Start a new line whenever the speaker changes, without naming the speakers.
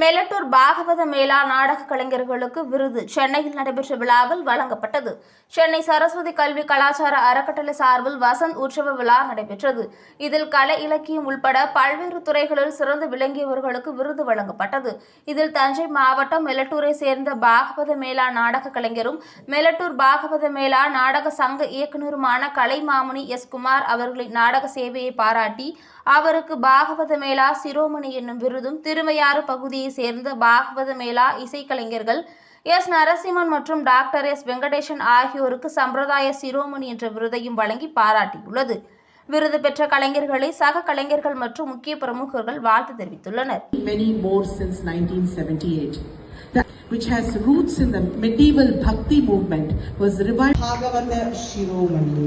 மெலட்டூர் பாகவத மேளா நாடக கலைஞர்களுக்கு விருது. சென்னையில் நடைபெற்ற விழாவில் வழங்கப்பட்டது. சென்னை சரஸ்வதி கல்வி கலாச்சார அறக்கட்டளை சார்பில் வசந்த் உற்சவ விழா நடைபெற்றது. இதில் கலை இலக்கியம் உள்பட பல்வேறு துறைகளில் சிறந்து விளங்கியவர்களுக்கு விருது வழங்கப்பட்டது. இதில் தஞ்சை மாவட்டம் மெலட்டூரை சேர்ந்த பாகவத மேளா நாடக கலைஞரும் மெலட்டூர் பாகவத மேளா நாடக சங்க இயக்குனருமான கலைமாமுனி எஸ். குமார் அவர்களின் நாடக சேவையை பாராட்டி அவருக்கு பாகவத மேளா சிரோமணி என்னும் விருதும் திருமையாறு பகுதி பகுதியை சேர்ந்த பாகவத மேளா இசைக்கலைஞர்கள் எஸ். நரசிம்மன் மற்றும் டாக்டர் எஸ். வெங்கடேசன் ஆகியோருக்கு சம்பிரதாய சிரோமணி என்ற விருதையும் வழங்கி பாராட்டியுள்ளது. விருது பெற்ற கலைஞர்களை சக கலைஞர்கள் மற்றும் முக்கிய பிரமுகர்கள் வாழ்த்து தெரிவித்துள்ளனர்.
Which has roots in the medieval bhakti movement was revived.
Bhagavata Shiromani